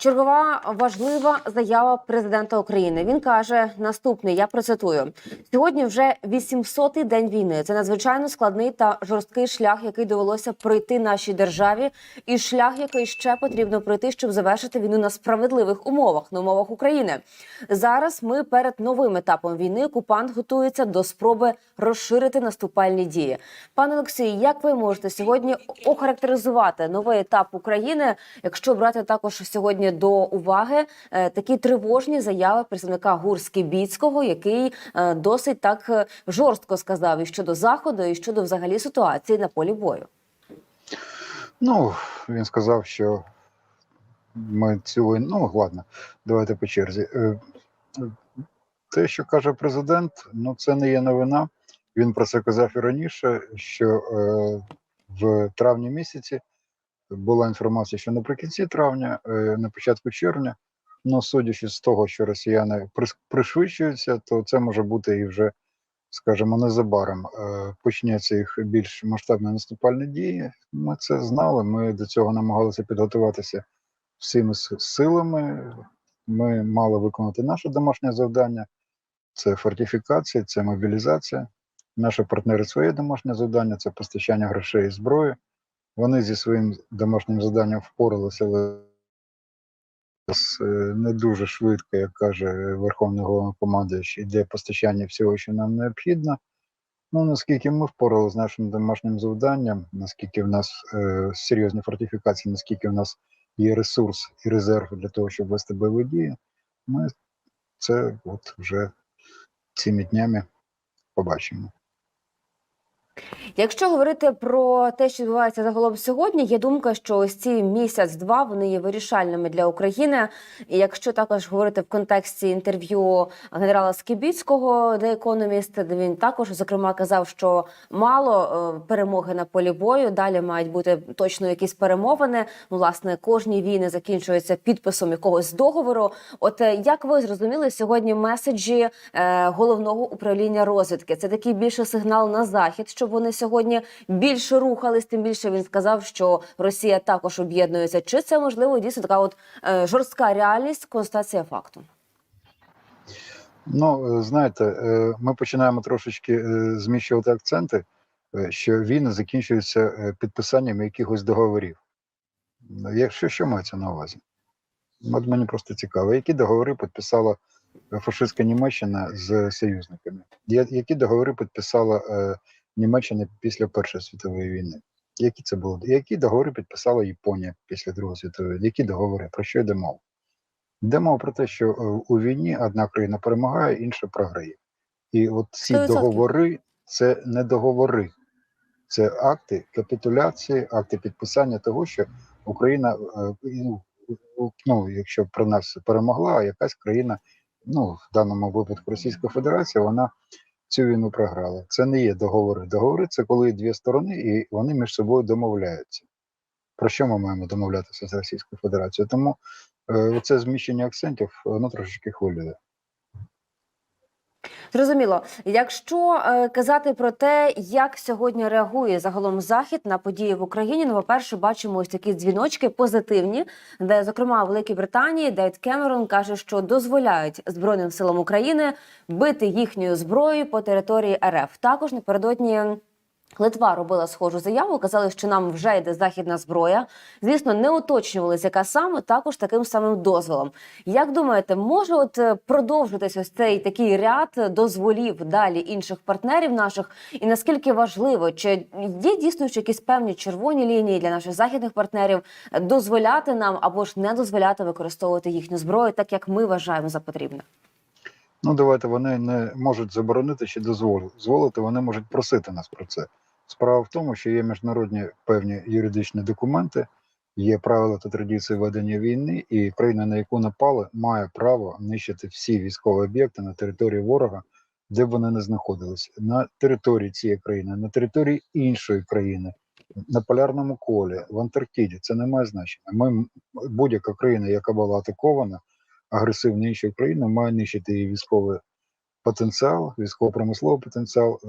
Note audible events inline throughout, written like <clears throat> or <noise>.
Чергова важлива заява президента України. Він каже наступний: я процитую: сьогодні вже 800-й день війни. Це надзвичайно складний та жорсткий шлях, який довелося пройти нашій державі, і шлях, який ще потрібно пройти, щоб завершити війну на справедливих умовах, на умовах України. Зараз ми перед новим етапом війни. Окупант готується до спроби розширити наступальні дії. Пане Олексій, як ви можете сьогодні охарактеризувати новий етап України, якщо брати також сьогодні до уваги е, такі тривожні заяви представника Гурський Біцького, який е, досить так е, жорстко сказав і щодо заходу, і щодо взагалі ситуації на полі бою? Ну, він сказав, що ми цю війну, ну ладно, давайте по черзі. Те, що каже президент, ну це не є новина. Він про це казав і раніше, що е, в травні місяці була інформація, що наприкінці травня, е, на початку червня, ну судячи з того, що росіяни пришвидшуються, то це може бути і вже, скажімо, незабаром е, почнеться їх більш масштабні наступальні дії. Ми це знали. Ми до цього намагалися підготуватися всіми силами. Ми мали виконати наше домашнє завдання. Це фортифікація, це мобілізація. Наші партнери своє домашнє завдання це постачання грошей і зброї. Вони зі своїм домашнім завданням впоралися, але е, не дуже швидко, як каже Верховний головнокомандуючий, йде постачання всього, що нам необхідно. Ну, наскільки ми впоралися з нашим домашнім завданням, наскільки в нас е, серйозні фортифікації, наскільки в нас є ресурс і резерв для того, щоб вести бойові дії, ми це от вже цими днями побачимо. Якщо говорити про те, що відбувається загалом сьогодні, є думка, що ось ці місяць-два вони є вирішальними для України. І якщо також говорити в контексті інтерв'ю генерала Скібіцького, The Economist, де він також зокрема казав, що мало е, перемоги на полі бою. Далі мають бути точно якісь перемовини. Ну, власне, кожні війни закінчуються підписом якогось договору. От е, як ви зрозуміли сьогодні меседжі е, головного управління розвідки? Це такий більше сигнал на захід, щоб вони сьогодні більше рухались. Тим більше він сказав, що Росія також об'єднується. Чи це можливо дійсно така от е, жорстка реальність, констатація факту? Ну, е, знаєте, е, ми починаємо трошечки зміщувати акценти, що війни закінчуються е, підписанням якихось договорів. Ну, Якщо що мається на увазі? От мені просто цікаво, які договори підписала фашистська Німеччина з союзниками? Які договори підписала Німеччина після Першої світової війни? Які це були? Які договори підписала Японія після Другої світової війни? Які договори? Про що йде мова? Йде мова про те, що е, у війні одна країна перемагає, інша програє. І от ці 100%. договори це не договори, це акти капітуляції, акти підписання того, що Україна, е, ну, ну, якщо про нас перемогла, а якась країна, ну в даному випадку Російська Федерація, вона цю війну програли. Це не є договори. Договори це коли дві сторони і вони між собою домовляються. Про що ми маємо домовлятися з Російською Федерацією? Тому е, це зміщення акцентів воно трошечки хвилює. Зрозуміло, якщо е, казати про те, як сьогодні реагує загалом захід на події в Україні, ну, по-перше, бачимо ось такі дзвіночки позитивні, де, зокрема, в Великій Британії Дейт Кемерон каже, що дозволяють збройним силам України бити їхньою зброєю по території РФ. Також напередодні. Литва робила схожу заяву, казали, що нам вже йде західна зброя. Звісно, не уточнювалися, яка саме також таким самим дозволом. Як думаєте, може от е, продовжитись ось цей такий ряд дозволів далі інших партнерів наших? І наскільки важливо, чи є дійсно якісь певні червоні лінії для наших західних партнерів дозволяти нам або ж не дозволяти використовувати їхню зброю, так як ми вважаємо за потрібне? Ну, давайте вони не можуть заборонити чи дозволити. Вони можуть просити нас про це. Справа в тому, що є міжнародні певні юридичні документи, є правила та традиції ведення війни, і країна, на яку напали, має право нищити всі військові об'єкти на території ворога, де б вони не знаходились, на території цієї країни, на території іншої країни, на полярному колі, в Антарктиді. Це не має значення. Ми будь-яка країна, яка була атакована агресивною іншою країною, має нищити її військовий потенціал, військово-промисловий потенціал е,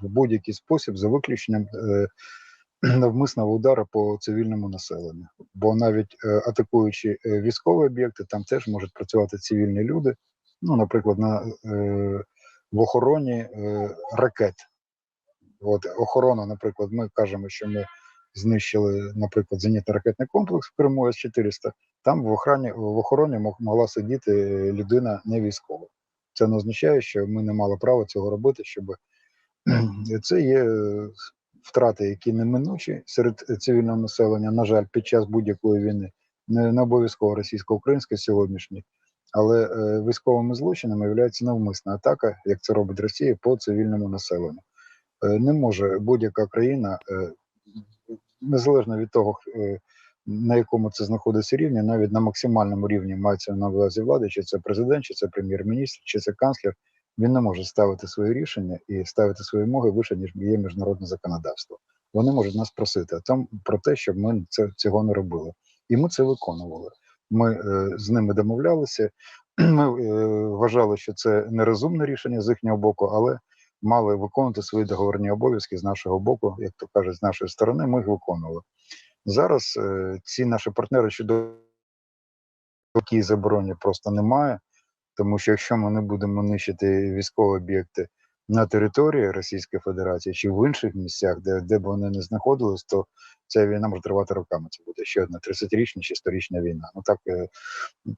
в будь-який спосіб, за виключенням е, <clears throat> навмисного удару по цивільному населенню. Бо навіть е, атакуючи військові об'єкти, там теж можуть працювати цивільні люди. Ну, наприклад, на, в охороні ракет. От охорона, наприклад, ми кажемо, що ми знищили, наприклад, зенітно-ракетний комплекс в Криму С-400. Там в охороні, в охороні могла сидіти людина не військова. Це не означає, що ми не мали права цього робити, щоб <clears throat> це є е, втрати, які неминучі серед цивільного населення. На жаль, під час будь-якої війни, не, не обов'язково російсько-українська сьогоднішній, але е, військовими злочинами є навмисна атака, як це робить Росія по цивільному населенню. Е, не може будь-яка країна, е, незалежно від того, е, на якому це знаходиться рівні, навіть на максимальному рівні мається на увазі влади, чи це президент, чи це прем'єр-міністр, чи це канцлер. Він не може ставити свої рішення і ставити свої вимоги вище, ніж є міжнародне законодавство. Вони можуть нас просити там про те, щоб ми це цього не робили. І ми це виконували. Ми е, з ними домовлялися. <clears throat> Ми е, вважали, що це нерозумне рішення з їхнього боку, але мали виконувати свої договорні обов'язки з нашого боку, як то кажуть, з нашої сторони, ми їх виконували. Зараз е, ці наші партнери щодо такій забороні просто немає, тому що якщо ми не будемо нищити військові об'єкти на території Російської Федерації чи в інших місцях, де, де б вони не знаходились, то ця війна може тривати роками. Це буде ще одна 30-річна чи 100-річна війна. Ну так е,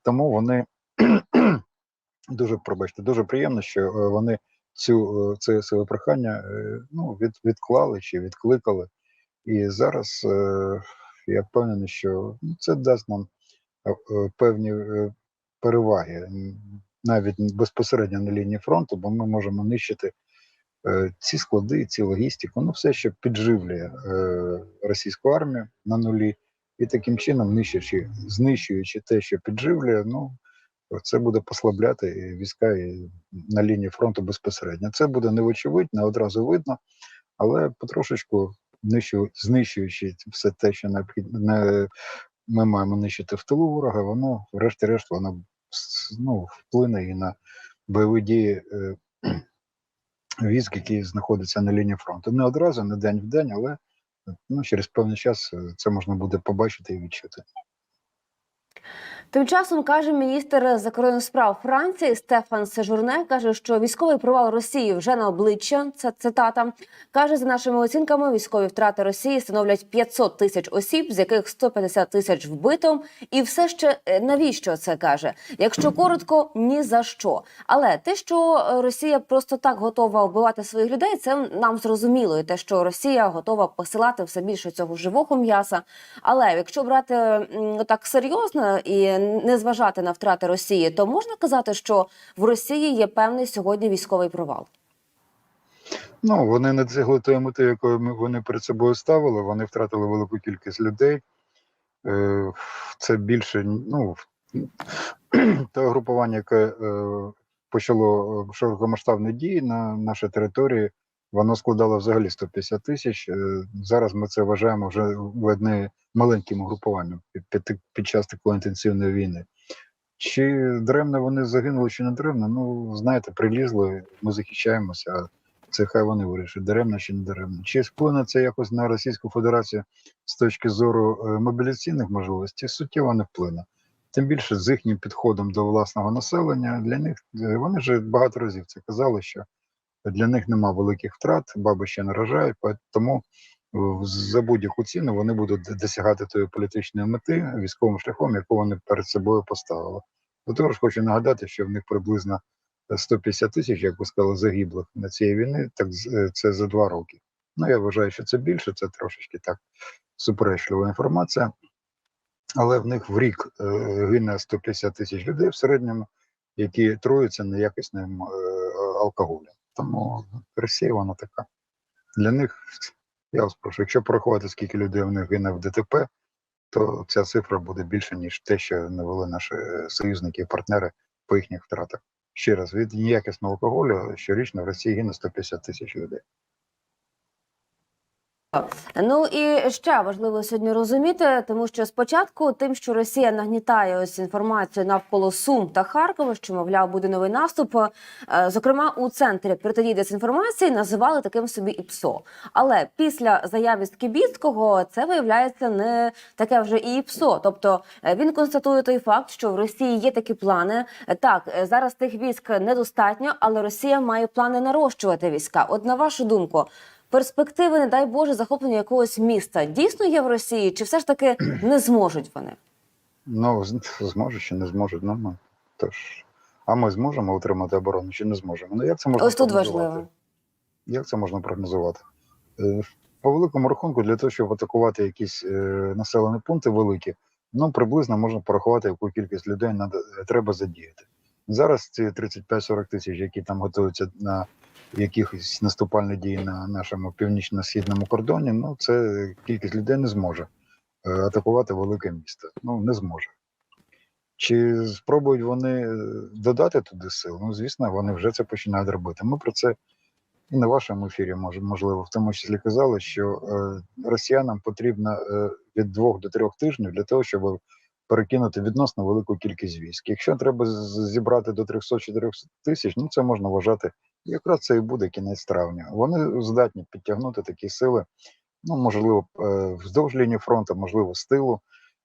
тому вони <clears throat> дуже пробачте, дуже приємно, що е, вони цю е, це своє прохання е, ну, від, відклали чи відкликали. І зараз е, я впевнений, що ну, це дасть нам певні переваги, навіть безпосередньо на лінії фронту, бо ми можемо нищити ці склади, ці логістику, ну все, що підживлює російську армію на нулі, і таким чином, нищачи, знищуючи те, що підживлює, ну це буде послабляти війська на лінії фронту безпосередньо. Це буде не вочевидь, не одразу видно, але потрошечку знищуючи все те, що необхідно, ми маємо нищити в тилу ворога, воно, врешті-решт, воно ну, вплине і на бойові дії е, <clears throat> військ, які знаходяться на лінії фронту. Не одразу, не день в день, але ну, через певний час е, це можна буде побачити і відчути. Тим часом каже міністр закордонних справ Франції Стефан Сежурне, каже, що військовий провал Росії вже на обличчя. Це цитата. каже, за нашими оцінками, військові втрати Росії становлять 500 тисяч осіб, з яких 150 тисяч вбито. І все ще е, навіщо це каже? Якщо коротко, ні за що. Але те, що Росія просто так готова вбивати своїх людей, це нам зрозуміло. І те, що Росія готова посилати все більше цього живого м'яса. Але якщо брати так серйозно і не зважати на втрати Росії, то можна казати, що в Росії є певний сьогодні військовий провал. Ну, вони не досягли тої мети, якою вони перед собою ставили. Вони втратили велику кількість людей. Е, Це більше, ну, <clears throat> те групування, яке е, почало е, широкомасштабні дії на нашій території, воно складало взагалі 150 тисяч. Е, Зараз ми це вважаємо вже одне маленьким угрупуванням під, під, під час такої інтенсивної війни. Чи даремно вони загинули, чи не даремно? Ну, знаєте, прилізли, ми захищаємося, а це хай вони вирішать, даремно чи не даремно. Чи вплине це якось на Російську Федерацію з точки зору е, мобіляційних можливостей? Суттєво не вплине. Тим більше з їхнім підходом до власного населення, для них е, вони вже багато разів це казали, що для них нема великих втрат, баби ще пе- тому е, за будь-яку ціну вони будуть досягати тої політичної мети військовим шляхом, яку вони перед собою поставили. До того ж, хочу нагадати, що в них приблизно 150 тисяч, як ви сказали, загиблих на цієї війни, так е, це за два роки. Ну, я вважаю, що це більше, це трошечки так суперечлива інформація. Але в них в рік е, гине 150 тисяч людей в середньому, які труються неякісним е, алкоголем. Тому Росія вона така. Для них, я вас прошу, якщо порахувати, скільки людей в них гине в ДТП, то ця цифра буде більше, ніж те, що навели наші е, союзники і партнери по їхніх втратах. Ще раз, від неякісного алкоголю щорічно в Росії гине 150 тисяч людей. Ну і ще важливо сьогодні розуміти, тому що спочатку тим, що Росія нагнітає ось інформацію навколо Сум та Харкова, що мовляв буде новий наступ. е, Зокрема, у центрі протидії дезінформації називали таким собі ІПСО. Але після заяви Скібіцького це виявляється не таке вже і ІПСО. Тобто е, він констатує той факт, що в Росії є такі плани. Е, Так, зараз тих військ недостатньо, але Росія має плани нарощувати війська. От на вашу думку. Перспективи, не дай Боже, захоплення якогось міста дійсно є в Росії, чи все ж таки <clears throat> не зможуть вони? Ну, зможуть чи не зможуть, ну, ну тож. А ми зможемо утримати оборону чи не зможемо? Ну як це можна Ось тут важливо. Як це можна прогнозувати? Е, По великому рахунку, для того, щоб атакувати якісь е, населені пункти великі, ну приблизно можна порахувати, яку кількість людей надо, треба задіяти. Зараз ці 35-40 тисяч, які там готуються на якихось наступальні дії на нашому північно-східному кордоні, ну це кількість людей не зможе е, атакувати велике місто. Ну не зможе. Чи спробують вони е, додати туди сил? Ну, звісно, вони вже це починають робити. Ми про це і на вашому ефірі, можливо, в тому числі казали, що е, росіянам потрібно від двох до трьох тижнів для того, щоб перекинути відносно велику кількість військ. Якщо треба зібрати до 300-400 тисяч, ну це можна вважати, якраз це і буде кінець травня. Вони здатні підтягнути такі сили, ну можливо, е, вздовж лінії фронту, можливо, з тилу.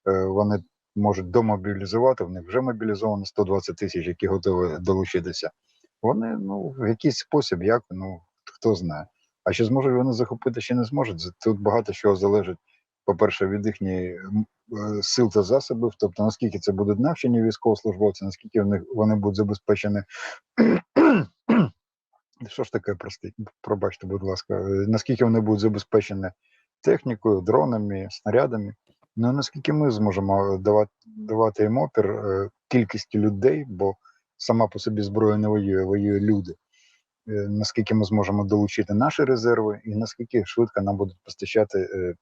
Е, Вони можуть домобілізувати, в них вже мобілізовано 120 тисяч, які готові долучитися. Вони ну в якийсь спосіб, як ну хто знає. А чи зможуть вони захопити, чи не зможуть? Тут багато чого залежить, по-перше, від їхньої е, сил та засобів, тобто наскільки це будуть навчені військовослужбовці, наскільки вони будуть забезпечені. Що ж таке, прости, пробачте, будь ласка, е, наскільки вони будуть забезпечені технікою, дронами, снарядами. Ну наскільки ми зможемо давати, давати їм опір е, кількістю людей, бо сама по собі зброя не воює, воює люди. Е, Наскільки ми зможемо долучити наші резерви, і наскільки швидко нам будуть постачати е,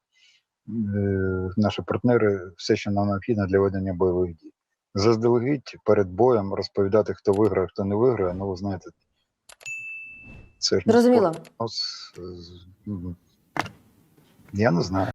е, наші партнери все, що нам необхідно для ведення бойових дій. Заздалегідь перед боєм розповідати, хто виграє, хто не виграє, ну ви знаєте, це ж Зрозуміло. Ну, м, Я не знаю.